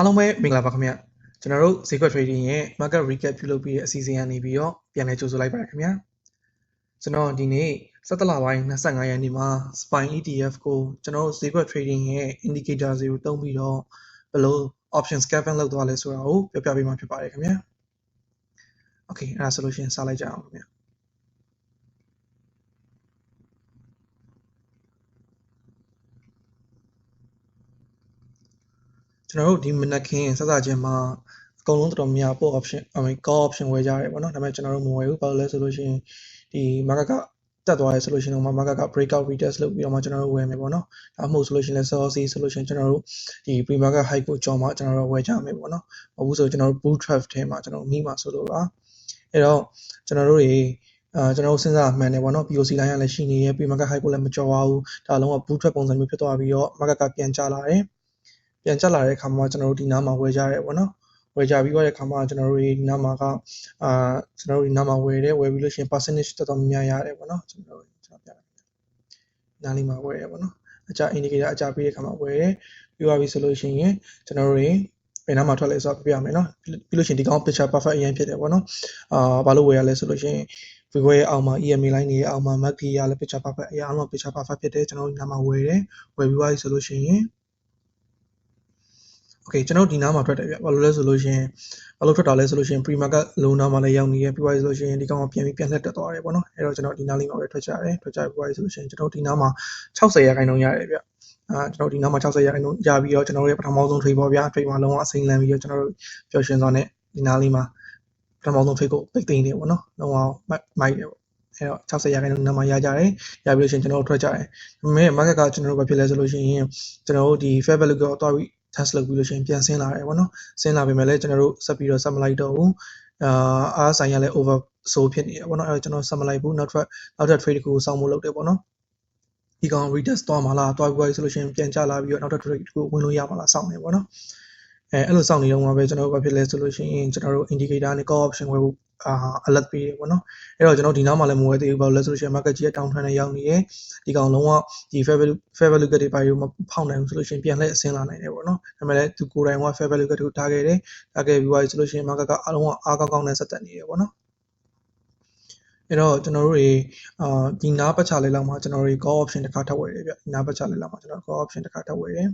အားလုံးပဲမင်္ဂလာပါခင်ဗျကျွန်တော်တို့ဈေးကွက် trading ရဲ့ market recap ပြုလုပ်ပြီးတဲ့အစီအစဉ်ကနေပြီးတော့ပြန်လည်ကြိုဆိုလိုက်ပါရခင်ဗျာကျွန်တော်ဒီနေ့17လပိုင်း25ရက်နေ့မှာ SPY ETF ကိုကျွန်တော်တို့ဈေးကွက် trading ရဲ့ indicator တွေကိုတုံးပြီးတော့ဘယ်လို option scalping လုပ်သွားလဲဆိုတာကိုပြောပြပေးမှာဖြစ်ပါတယ်ခင်ဗျာ Okay အဲ့ဒါဆိုလို့ရှိရင်စလိုက်ကြအောင်ခင်ဗျာ ကျွန်တော်တို့ဒီမနက်ခင်းစစချင်းမှာအကုန်လုံးတော်တော်များ put option I mean call option ဝယ်ကြရတယ်ပေါ့နော်ဒါပေမဲ့ကျွန်တော်တို့မဝယ်ဘူးဘာလို့လဲဆိုလို့ရှိရင်ဒီ market ကတက်သွားရဲဆိုလို့ရှိရင်တော့ market က breakout retest လုပ်ပြီးတော့မှကျွန်တော်တို့ဝယ်မယ်ပေါ့နော်ဒါမှမဟုတ်ဆိုလို့ရှိရင်လည်း sell C ဆိုလို့ရှိရင်ကျွန်တော်တို့ဒီ pre market high ကိုကြော်မှကျွန်တော်တို့ဝယ်ကြမယ်ပေါ့နော်မဟုတ်ဘူးဆိုကျွန်တော်တို့ bull trap ထဲမှာကျွန်တော်မိမှာဆိုလို့ပါအဲ့တော့ကျွန်တော်တို့တွေအာကျွန်တော်တို့စဉ်းစားမှန်တယ်ပေါ့နော် POC line ကလည်းရှိနေရဲ့ pre market high ကိုလည်းမကြော်ပါဘူးဒါလုံးဝ bull trap ပုံစံမျိုးဖြစ်သွားပြီးတော့ market ကပြန်ကျလာတယ် ပြန်ကျလာတဲ့အခါမှာကျွန်တော်တို့ဒီနားမှာဝယ်ကြရဲပေါ့နော်ဝယ်ကြပြီးသွားတဲ့အခါမှာကျွန်တော်တို့ဒီနားမှာကအာကျွန်တော်တို့ဒီနားမှာဝယ်တယ်ဝယ်ပြီးလို့ရှိရင် percentage တော်တော်များများရတယ်ပေါ့နော်ကျွန်တော်တို့ကျွန်တော်ပြတယ်နားလေးမှာဝယ်ရပေါ့နော်အကြ indicator အကြပေးတဲ့အခါမှာဝယ်တယ်ပြီးသွားပြီဆိုလို့ရှိရင်ကျွန်တော်တို့တွေဘယ်နားမှာထွက်လဲဆိုတော့ပြရမယ်နော်ပြီးလို့ရှိရင်ဒီကောင် picture perfect အရင်ဖြစ်တယ်ပေါ့နော်အာဘာလို့ဝယ်ရလဲဆိုလို့ရှိရင် Vivo ရဲ့အောက်မှာ EMA line တွေရဲ့အောက်မှာ MACD ရလည်း picture perfect အရာအလုံး picture perfect ဖြစ်တယ်ကျွန်တော်တို့ဒီနားမှာဝယ်တယ်ဝယ်ပြီးသွားပြီဆိုလို့ရှိရင် Okay ကျွန်တော်ဒီနားမှာထွက်တယ်ဗျဘာလို့လဲဆိုလို့ရှိရင်ဘာလို့ထွက်တာလဲဆိုလို့ရှိရင် pre market လုံးနားမှာလည်းရောက်နေရပြီးသွားပြီဆိုလို့ရှိရင်ဒီကောင်ကပြန်ပြီးပြန်လက်တက်သွားတယ်ပေါ့နော်အဲ့တော့ကျွန်တော်ဒီနားလေးမှာပဲထွက်ကြတယ်ထွက်ကြပြီးသွားပြီဆိုလို့ရှိရင်ကျွန်တော်ဒီနားမှာ60ရာခိုင်နှုန်းရတယ်ဗျအာကျွန်တော်ဒီနားမှာ60ရာခိုင်နှုန်းရပြီးတော့ကျွန်တော်ရဲ့ပထမဆုံး trade ပေါ့ဗျာ trade မှာလုံးဝအစိမ့်လန်းပြီးတော့ကျွန်တော်တို့ပျော်ရွှင်စွာနဲ့ဒီနားလေးမှာပထမဆုံး trade ကိုပိတ်သိမ်းနေပေါ့နော်လုံးဝမိုက်တယ်ပေါ့အဲ့တော့60ရာခိုင်နှုန်းနားမှာရကြတယ်ရပြီးလို့ရှိရင်ကျွန်တော်တို့ထွက်ကြတယ်ဒါပေမဲ့ market ကကျွန်တော်တို့ဘာဖြစ်လဲဆိုလို့ရှိရင်ကျွန်တော်တို့ဒီ fair value ကိုတော့ test လုပ်ပြီးလို့ရှိရင်ပြန်ဆင်းလာတယ်ပေါ့နော်ဆင်းလာပြီမဲ့လည်းကျွန်တော်တို့ဆက်ပြီးတော့ဆက်မလိုက်တော့ဘူးအာအားဆိုင်ရလည်း over so ဖြစ်နေတယ်ပေါ့နော်အဲ့တော့ကျွန်တော်ဆက်မလိုက်ဘူးနောက်ထပ်နောက်ထပ် trade တစ်ခုစောင့်ဖို့လုပ်တယ်ပေါ့နော်ဒီကောင် retest သွားမှာလားသွားပြီးဆိုလို့ရှိရင်ပြန်ကျလာပြီးတော့နောက်ထပ် trade တစ်ခုဝင်လို့ရမှာလားစောင့်နေပေါ့နော်အဲအဲ့လိုစောင့်နေတော့မှာပဲကျွန်တော်တို့ဘာဖြစ်လဲဆိုလို့ရှိရင်ကျွန်တော်တို့ indicator နဲ့ call option ဝယ်ဖို့ အာ alert ပေးတယ်ပေါ့နော်အဲ့တော့ကျွန်တော်ဒီနောက်မှာလည်းမဝယ်သေးဘူးဘာလို့လဲဆိုလို့ရှိရင် market ကြီးက down trend နဲ့ရောက်နေတယ်ဒီကောင်လုံးဝဒီ fair value fair value ကတွေပါရုံမဖောက်နိုင်ဘူးဆိုလို့ရှိရင်ပြန်လှည့်အဆင်းလာနိုင်တယ်ပေါ့နော်ဒါပေမဲ့လည်းသူကိုယ်တိုင်က fair value ကတွေကိုထားခဲ့တယ်ထားခဲ့ပြီးသွားပြီဆိုလို့ရှိရင် market ကအလုံးဝအားကောင်းကောင်းနဲ့ဆက်တက်နေတယ်ပေါ့နော်အဲ့တော့ကျွန်တော်တို့တွေအာဒီနားပတ်ချလေးလောက်မှာကျွန်တော်တို့ call option တစ်ခါထပ်ဝယ်တယ်ဗျဒီနားပတ်ချလေးလောက်မှာကျွန်တော် call option တစ်ခါထပ်ဝယ်တယ်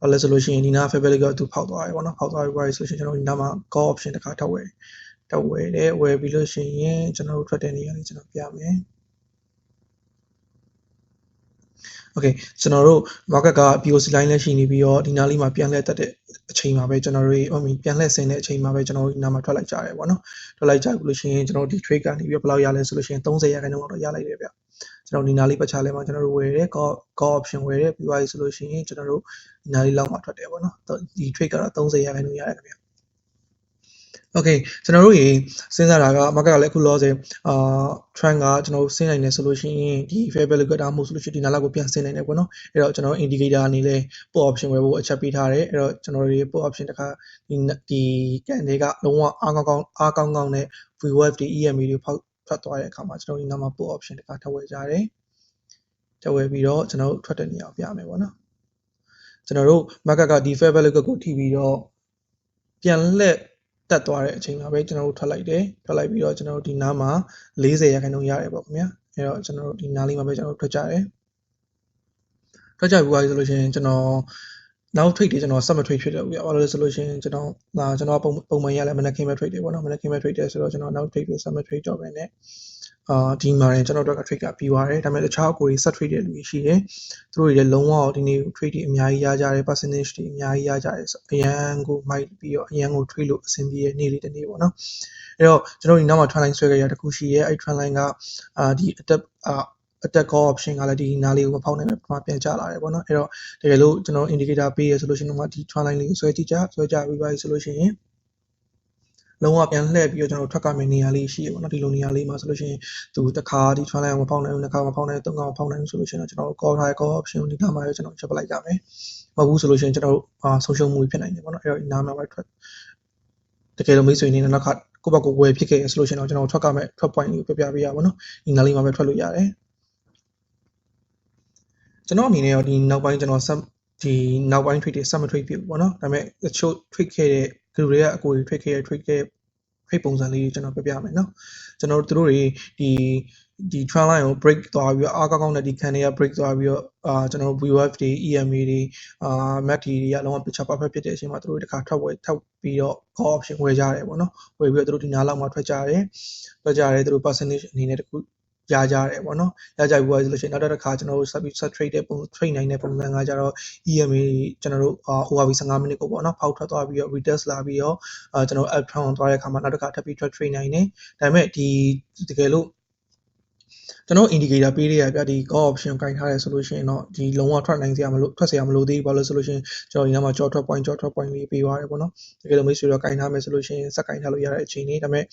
ဘာလဲဆိုလို့ရှိရင်ဒီနား fair value ကသူဖောက်သွားတယ်ပေါ့နော်ဖောက်သွားပြီးဆိုလို့ရှိရင်ကျွန်တော်ဒီနားမှာ call option တစ်ခါထပ်ဝယ် တယ်တက်ဝယ်တယ်ဝယ်ပြီးလို့ရှိရင်ကျွန်တော်တို့ထွက်တဲ့နေရာလေးကျွန်တော်ပြမယ် Okay ကျွန်တော်တို့ market က POC line လည်းရှိနေပြီးတော့ဒီနားလေးမှာပြန်လှည့်တက်တဲ့အချိန်မှာပဲကျွန်တော်တို့ဟိုပြန်လှည့်ဆင်းတဲ့အချိန်မှာပဲကျွန်တော်တို့ဒီနားမှာထွက်လိုက်ကြရတယ်ပေါ့နော်ထွက်လိုက်ကြပြီလို့ရှိရင်ကျွန်တော်တို့ဒီ trade ကနေပြီးတော့ဘယ်လောက်ရလဲဆိုလို့ရှိရင်30ရာခိုင်နှုန်းတော့ရလိုက်တယ်ဗျကျွန်တော်ဒီနားလေးပတ်ချလဲမှာကျွန်တော်တို့ဝယ်တယ် call call option ဝယ်တယ်ပြီးသွားပြီဆိုလို့ရှိရင်ကျွန်တော်တို့ဒီနားလေးလောက်မှာထွက်တယ်ပေါ့နော်ဒီ trade ကတော့30ရာခိုင်နှုန်းရတယ်ခင်ဗျ Okay ကျွန်တော်တို့ရေစဉ်းစားတာက market ကလည်းအခုလောဆယ်အာ trend ကကျွန်တော်တို့ဆင်းနိုင်တယ်ဆိုလို့ရှိရင်ဒီ fair value ကတာမှုဆိုလို့ရှိရင်ဒီနားလောက်ကိုပြန်ဆင်းနိုင်တယ်ပေါ့နော်အဲ့တော့ကျွန်တော် indicator အနေနဲ့ put option ဝယ်ဖို့အချက်ပေးထားတယ်အဲ့တော့ကျွန်တော်တို့ put option တခါဒီဒီကန်တွေကလုံးဝအားကောင်းကောင်းအားကောင်းကောင်းနဲ့ VWAP တွေ EMA တွေဖောက်ဖတ်သွားတဲ့အခါမှာကျွန်တော်ဒီနားမှာ put option တခါထပ်ဝယ်ကြတယ်ထပ်ဝယ်ပြီးတော့ကျွန်တော်တို့ထွက်တဲ့နေရာကိုပြမယ်ပေါ့နော်ကျွန်တော်တို့ market ကဒီ fair value ကိုထိပြီးတော့ပြန်လက် တက်သွားတဲ့အချိန်မှာပဲကျွန်တော်တို့ထွက်လိုက်တယ်ထွက်လိုက်ပြီးတော့ကျွန်တော်တို့ဒီနားမှာ40ရာခိုင်နှုန်းရတယ်ပေါ့ခင်ဗျာအဲတော့ကျွန်တော်တို့ဒီနားလေးမှာပဲကျွန်တော်တို့ထွက်ကြတယ်ထွက်ကြပြီးသွားပြီဆိုလို့ရှိရင်ကျွန်တော်နောက် trade တွေကျွန်တော် summer trade ဖြစ်တယ်ဗျာဘာလို့လဲဆိုလို့ရှိရင်ကျွန်တော်ဒါကျွန်တော်ပုံပုံမှန်ရလဲမနက်ခင်းပဲ trade တွေပေါ့နော်မနက်ခင်းပဲ trade တယ်ဆိုတော့ကျွန်တော်နောက် trade တွေ summer trade တော့ပဲね အာဒီမှာရင်ကျွန်တော်တို့က trade ကပြီးသွားတယ်ဒါပေမဲ့တခြားအကိုတွေ set trade တဲ့လူတွေရှိတယ်သူတို့တွေလည်းလုံးဝဒီနေ့ trade တွေအများကြီးရကြတယ် percentage တွေအများကြီးရကြတယ်ဆိုအရန်ကိုမိုက်ပြီးတော့အရန်ကို trade လို့အဆင်ပြေတဲ့နေ့လေးတစ်နေ့ပေါ့နော်အဲ့တော့ကျွန်တော်ဒီနောက်မှာ trend line ဆွဲကြရတခုရှိရဲအဲ့ trend line ကအာဒီ attack အာ attack call option ကလည်းဒီနားလေးကိုမဖောက်နိုင်ပဲပထမပြန်ကျလာတယ်ပေါ့နော်အဲ့တော့တကယ်လို့ကျွန်တော် indicator ပေးရဆိုလို့ရှိရင်တော့ဒီ trend line လေးကိုဆွဲကြည့်ကြဆွဲကြပြီးပါဆိုလို့ရှိရင် လုံးဝပြန်လှည့်ပြီးတော့ကျွန်တော်ထွက်ကမယ့်နေရာလေးရှိရပေါ့နော်ဒီလိုနေရာလေးမှာဆိုလို့ရှိရင်သူတစ်ခါဒီ trend line ကိုမဖောက်နိုင်ဘူးတစ်ခါမဖောက်နိုင်ဘူးသုံးခါမဖောက်နိုင်ဘူးဆိုလို့ရှိရင်တော့ကျွန်တော် call ထား call option ကိုဒီနားမှာပဲကျွန်တော်ချက်ပလိုက်ကြမယ်မဟုတ်ဘူးဆိုလို့ရှိရင်ကျွန်တော်အာဆုံးရှုံးမှုဖြစ်နိုင်တယ်ပေါ့နော်အဲ့တော့ဒီနားမှာပဲထွက်တကယ်လို့မိတ်ဆွေနေနောက်ခါကိုယ့်ဘက်ကိုဝယ်ဖြစ်ခဲ့ရဆိုလို့ရှိရင်တော့ကျွန်တော်ထွက်ကမဲ့ထွက် point လေးကိုပြပြပေးရပါတော့ဒီနားလေးမှာပဲထွက်လို့ရတယ်ကျွန်တော်အနေနဲ့တော့ဒီနောက်ပိုင်းကျွန်တော်ဆက်ဒီနောက်ပိုင်း trade တွေ sub trade ဖြစ်ပေါ့နော်ဒါပေမဲ့တချို့ trade ခဲ့တဲ့ group တွေကအကိုတွေ trade ခဲ့တဲ့ trade ခဲ့ trade ပုံစံလေးတွေကျွန်တော်ပြပြမယ်နော်ကျွန်တော်တို့တွေဒီဒီ trend line ကို break သွားပြီးတော့အားကောင်းကောင်းနဲ့ဒီ can တွေက break သွားပြီးတော့အာကျွန်တော်တို့ VWF တွေ EMA တွေအာ MACD တွေကလုံးဝ picture perfect ဖြစ်တဲ့အချိန်မှာတို့တခါထွက်ဝယ်ထောက်ပြီးတော့ call option ဝယ်ကြရတယ်ပေါ့နော်ဝယ်ပြီးတော့တို့ဒီနားလောက်မှာထွက်ကြရတယ်ထွက်ကြရတယ်တို့ percentage အနေနဲ့တခု ရကြတယ်ပေါ့နော်ရကြပြီးဆိုလို့ရှိရင်နောက်တစ်ခါကျွန်တော်တို့ sub sub trade တဲ့ပုံ trade နိုင်တဲ့ပုံစံကကြတော့ EMA ကျွန်တော်တို့ ORB 15မိနစ်ကိုပေါ့နော်ဖောက်ထွက်သွားပြီးတော့ retest လာပြီးတော့အာကျွန်တော် up trend သွားတဲ့အခါမှာနောက်တစ်ခါထပ်ပြီး trade နိုင်တယ်ဒါပေမဲ့ဒီတကယ်လို့ ကျွန်တော် indicator ပေးရပြဒီ call option ကင်ထားတယ်ဆိုလို့ရှိရင်တော့ဒီလုံးဝထွက်နိုင်စရာမလိုထွက်စရာမလိုသေးဘူးဘာလို့ဆိုလို့ရှိရင်ကျွန်တော်ဒီနားမှာ jaw drop point jaw drop point လေးပေးသွားတယ်ပေါ့နော်တကယ်လို့မိတ်ဆွေတော့ကင်ထားမယ်ဆိုလို့ရှိရင်စက်ကင်ထားလို့ရတဲ့အချိန်လေးဒါပေမဲ့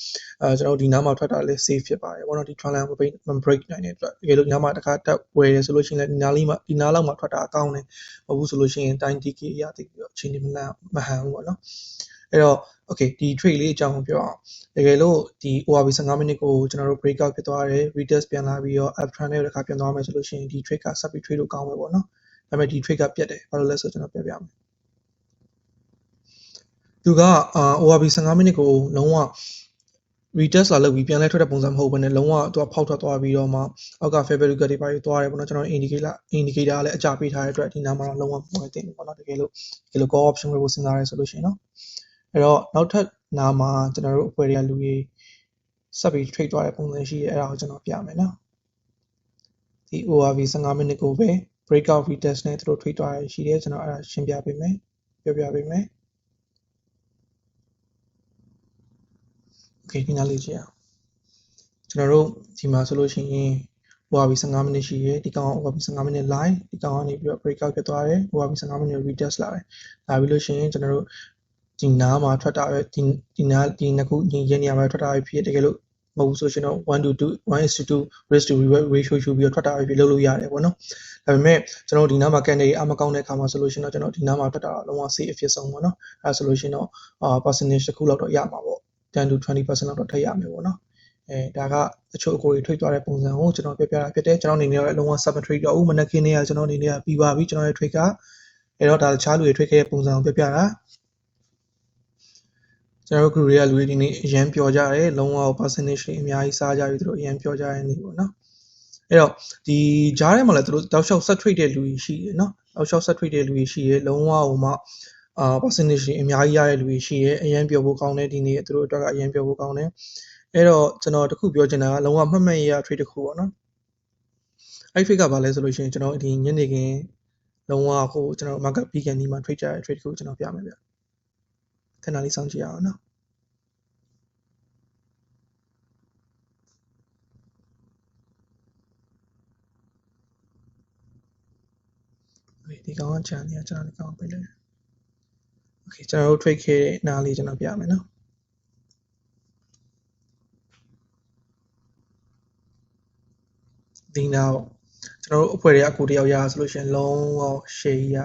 အဲကျွန်တော်ဒီနားမှာထွက်တာလည်း safe ဖြစ်ပါတယ်ပေါ့နော်ဒီ trend line ကို break နိုင်တဲ့အတွက်တကယ်လို့နားမှာတစ်ခါတက်ဝယ်တယ်ဆိုလို့ရှိရင်လည်းဒီနားလေးမှာဒီနားလောက်မှာထွက်တာအကောင်းတယ်မဟုတ်ဘူးဆိုလို့ရှိရင်တိုင်း DK ရသိပြီးတော့အချိန်လေးမလန့်မဟန်ဘူးပေါ့နော် အဲ့တော့ okay ဒီ trade လေးအကြောင်းပြောအောင်တကယ်လို့ဒီ ORB 15မိနစ်ကိုကျွန်တော်တို့ breakout ဖြစ်သွားတယ် retest ပြန်လာပြီးတော့ up trend နဲ့တစ်ခါပြန်သွားမယ်ဆိုလို့ရှိရင်ဒီ trade က sub trade လို့ကောင်းမယ်ပေါ့နော်ဒါပေမဲ့ဒီ trade ကပြတ်တယ်ဘာလို့လဲဆိုတော့ကျွန်တော်ပြောပြမယ်သူကအာ ORB 15မိနစ်ကိုလုံးဝ retest လာလုပ်ပြီးပြန်လဲထွက်တဲ့ပုံစံမဟုတ်ဘဲနဲ့လုံးဝသူကဖောက်ထွက်သွားပြီးတော့မှအောက်က February ကတွေပါသွားတယ်ပေါ့နော်ကျွန်တော် indicator indicator လည်းအကြပေးထားတဲ့အတွက်ဒီနားမှာတော့လုံးဝမဝင်သင့်ဘူးပေါ့နော်တကယ်လို့ဒီလို call option ကိုစဉ်းစားရဲဆိုလို့ရှိရင်နော် အဲ့တော့နောက်ထပ်နားမှာကျွန်တော်တို့အဖွဲ့တွေကလူကြီးဆက်ပြီး trade သွားတဲ့ပုံစံရှိရဲအဲ့ဒါကိုကျွန်တော်ပြမယ်နော်ဒီ ORV 15မိနစ်ကိုပဲ breakout retest နဲ့သူတို့ trade သွားရရှိတယ်ကျွန်တော်အဲ့ဒါရှင်းပြပေးမယ်ပြောပြပေးမယ် okay ဒီနားလေးကြည့်အောင်ကျွန်တော်တို့ဒီမှာဆိုလို့ရှိရင် ORV 15မိနစ်ရှိရဲဒီကောင် ORV 15မိနစ် live ဒီကောင်ကနေပြီးတော့ breakout ဖြစ်သွားတယ် ORV 15မိနစ် retest လာတယ်လာပြီးလို့ရှိရင်ကျွန်တော်တို့ ဒီနားမှာထွက်တာပဲဒီဒီနားဒီနှစ်ခုညီရနေရမှာထွက်တာပဲဖြစ်တကယ်လို့မဟုတ်ဆိုရှင်တော့1 to 2 1 is to 2 raise to ratio ယူပြီးတော့ထွက်တာပဲဖြစ်လုပ်လို့ရတယ်ပေါ့နော်ဒါပေမဲ့ကျွန်တော်ဒီနားမှာကန်နေအမကောင်းတဲ့အခါမှာဆိုလို့ရှင်တော့ကျွန်တော်ဒီနားမှာထွက်တာလုံးဝ safe အဖြစ်ဆုံးပေါ့နော်အဲဆိုလို့ရှင်တော့အာ percentage တစ်ခုလောက်တော့ရမှာပေါ့10 to 20%လောက်တော့ထည့်ရမယ်ပေါ့နော်အဲဒါကတချို့အကိုတွေထွေးသွားတဲ့ပုံစံကိုကျွန်တော်ပြပြတာဖြစ်တယ်ကျွန်တော်အနေနဲ့တော့အလုံးဝ sub trade တော့ဦးမနက်ခင်းနေ့ကကျွန်တော်အနေနဲ့ပြီးပါပြီကျွန်တော်ရဲ့ trade ကအဲတော့ဒါတခြားလူတွေထွေးခဲ့တဲ့ပုံစံကိုပြပြတာ ကျွန်တော်တို့ group တွေကလူတွေဒီနေ့အရန်ပျော်ကြတယ်လုံးဝ percentage တွေအများကြီးစားကြပြီသူတို့အရန်ပျော်ကြတဲ့နေ့ပေါ့နော်အဲ့တော့ဒီကြားထဲမှာလည်းသူတို့တောက်လျှောက် set trade တဲ့လူကြီးရှိတယ်နော်တောက်လျှောက် set trade တဲ့လူကြီးရှိတယ်လုံးဝဟိုမှာအာ percentage တွေအများကြီးရတဲ့လူကြီးရှိတယ်အရန်ပျော်ဖို့ကောင်းတယ်ဒီနေ့သူတို့အတွက်ကအရန်ပျော်ဖို့ကောင်းတယ်အဲ့တော့ကျွန်တော်တခုပြောချင်တာကလုံးဝမှတ်မှတ်ရရ trade တခုပေါ့နော်အဲ့ trade ကဘာလဲဆိုလို့ရှိရင်ကျွန်တော်ဒီညနေခင်းလုံးဝဟိုကျွန်တော် market beacon ဒီမှာ trade ကြတဲ့ trade ကိုကျွန်တော်ပြမယ်ဗျ ခဏလေးစောင့်ကြည့်ရအောင်နော်ဒီကောင်ကခြံနေကျွန်တော်ဒီကောင်ပြလိုက်။ Okay ကျွန်တော်တို့ trade ခဲ့တဲ့နားလေးကျွန်တော်ပြမယ်နော်။ဒီနောက်ကျွန်တော်တို့အဖွဲ့တွေအကူတယောက်ရဆိုလို့ရှိရင်လုံးဝ share ရ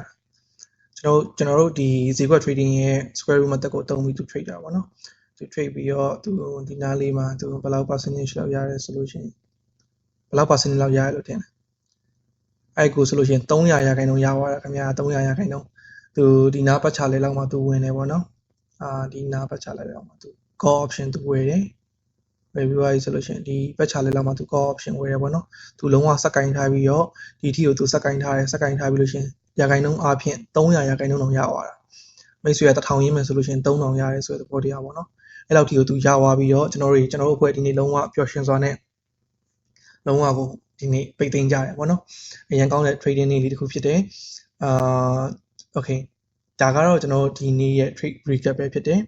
ကျွန်တော်ကျွန်တော်တို့ဒီဈေးကွက် trading ရဲ့ square root method ကိုအသုံးပြီးသူ trade တာပေါ့နော်သူ trade ပြီးတော့သူဒီနားလေးမှာသူဘယ်လောက် percentage လောက်ရတယ်ဆိုလို့ရှိရင်ဘယ်လောက် percentage လောက်ရတယ်လို့ထင်တယ်အဲ့ကိုဆိုလို့ရှိရင်300ရာခိုင်နှုန်းရသွားတာခင်ဗျာ300ရာခိုင်နှုန်းသူဒီနားပတ်ချလဲလောက်မှသူဝင်တယ်ပေါ့နော်အာဒီနားပတ်ချလဲလောက်မှသူ call option သူဝယ်တယ်ဝယ်ပြီးသွားပြီဆိုလို့ရှိရင်ဒီပတ်ချလဲလောက်မှသူ call option ဝယ်တယ်ပေါ့နော်သူလုံးဝစက်ကင်ထားပြီးတော့ဒီထီကိုသူစက်ကင်ထားတယ်စက်ကင်ထားပြီးလို့ရှိရင် ရာခိုင်နှုန်းအပြင်300ရာခိုင်နှုန်းတော့ရသွားတာမိတ်ဆွေက1000ရင်းမယ်ဆိုလို့ရှိရင်3000ရတယ်ဆိုတဲ့သဘောတရားပေါ့နော်အဲ့လောက်ထီကိုသူရသွားပြီးတော့ကျွန်တော်တို့ကျွန်တော်တို့အဖွဲ့ဒီနေ့လုံးဝပျော်ရွှင်စွာနဲ့လုံးဝကိုဒီနေ့ပိတ်သိမ်းကြတယ်ပေါ့နော်အရင်ကောင်းတဲ့ trading နေ့လေးတစ်ခုဖြစ်တယ်အာ okay ဒါကတော့ကျွန်တော်တို့ဒီနေ့ရဲ့ trade recap ပဲဖြစ်တယ်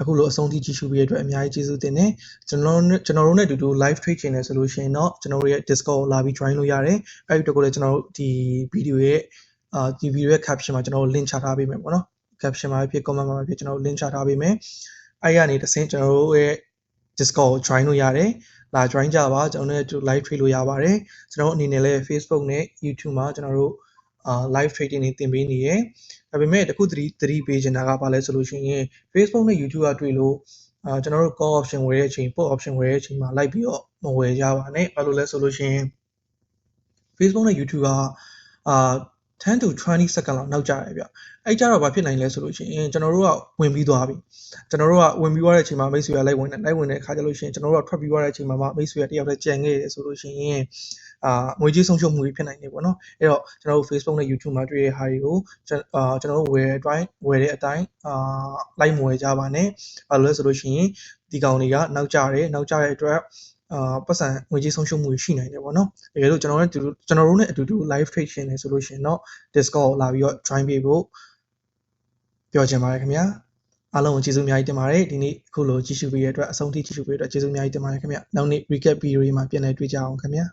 အခုလိုအဆုံးထိကြည့်ရှုပေးရတဲ့အတွက်အများကြီးကျေးဇူးတင်တယ်ကျွန်တော်ကျွန်တော်တို့နဲ့အတူတူ live trade ချင်တယ်ဆိုလို့ရှိရင်တော့ကျွန်တော်တို့ရဲ့ Discord ကိုလာပြီး join လို့ရတယ်အဲ့ဒီတော့ကိုလည်းကျွန်တော်တို့ဒီ video ရဲ့ အာဒီ video ရဲ့ caption မှာကျွန်တော်တို့ link ချထားပေးမယ်ပေါ့နော် caption မှာဖြစ် comment မှာဖြစ်ကျွန်တော်တို့ link ချထားပေးမယ်အဲ့ရနေတစ်ဆင့်ကျွန်တော်တို့ရဲ့ Discord ကို join လို့ရတယ်လာ join ကြပါကျွန်တော်တို့ live trade လို့ရပါတယ်ကျွန်တော်အနေနဲ့လည်း Facebook နဲ့ YouTube မှာကျွန်တော်တို့အာ live trading တွေတင်ပေးနေရယ်ဒါပေမဲ့တခုသတိသတိပေးချင်တာကဘာလဲဆိုလို့ရှိရင် Facebook နဲ့ YouTube ကတွေ့လို့အာကျွန်တော်တို့ call option ဝယ်တဲ့အချိန် put option ဝယ်တဲ့အချိန်မှာလိုက်ပြီးတော့မဝယ်ကြပါနဲ့ဘာလို့လဲဆိုလို့ရှိရင် Facebook နဲ့ YouTube ကအာ 10 to 20 second လောက်နောက်ကျတယ်ဗျအဲ့ကြတော့ဘာဖြစ်နိုင်လဲဆိုလို့ရှိရင်ကျွန်တော်တို့ကဝင်ပြီးသွားပြီကျွန်တော်တို့ကဝင်ပြီးသွားတဲ့အချိန်မှာမိတ်ဆွေကလိုက်ဝင်တယ်လိုက်ဝင်တဲ့အခါကျလို့ရှိရင်ကျွန်တော်တို့ကထွက်ပြီးသွားတဲ့အချိန်မှာမှမိတ်ဆွေကတယောက်တည်းကြံခဲ့တယ်ဆိုလို့ရှိရင်အာငွေကြေးဆုံးရှုံးမှုတွေဖြစ်နိုင်တယ်ပေါ့နော်အဲ့တော့ကျွန်တော်တို့ Facebook နဲ့ YouTube မှာတွေ့ရတဲ့ဟာတွေကိုအာကျွန်တော်တို့ဝယ်တဲ့အတိုင်းဝယ်တဲ့အတိုင်းအာလိုက်မဝယ်ကြပါနဲ့ဘာလို့လဲဆိုလို့ရှိရင်ဒီကောင်တွေကနောက်ကျတယ်နောက်ကျတဲ့အတွက် အာပတ်စံငွေကြေးဆုံးရှုံးမှုရှိနိုင်တယ်ပေါ့နော်တကယ်လို့ကျွန်တော်တို့ကျွန်တော်တို့နဲ့အတူတူ live trade ရှင်နေဆိုလို့ရှိရင်တော့ Discord ကိုလာပြီးတော့ join ပေးဖို့ပြောချင်ပါတယ်ခင်ဗျာအားလုံးကိုကျေးဇူးအများကြီးတင်ပါတယ်ဒီနေ့အခုလိုကြည့်ရှုပေးရတဲ့အတွက်အဆုံးထိကြည့်ရှုပေးရတဲ့အတွက်ကျေးဇူးအများကြီးတင်ပါတယ်ခင်ဗျာနောက်နေ့ recap video တွေမှာပြန်လည်တွေ့ကြအောင်ခင်ဗျာ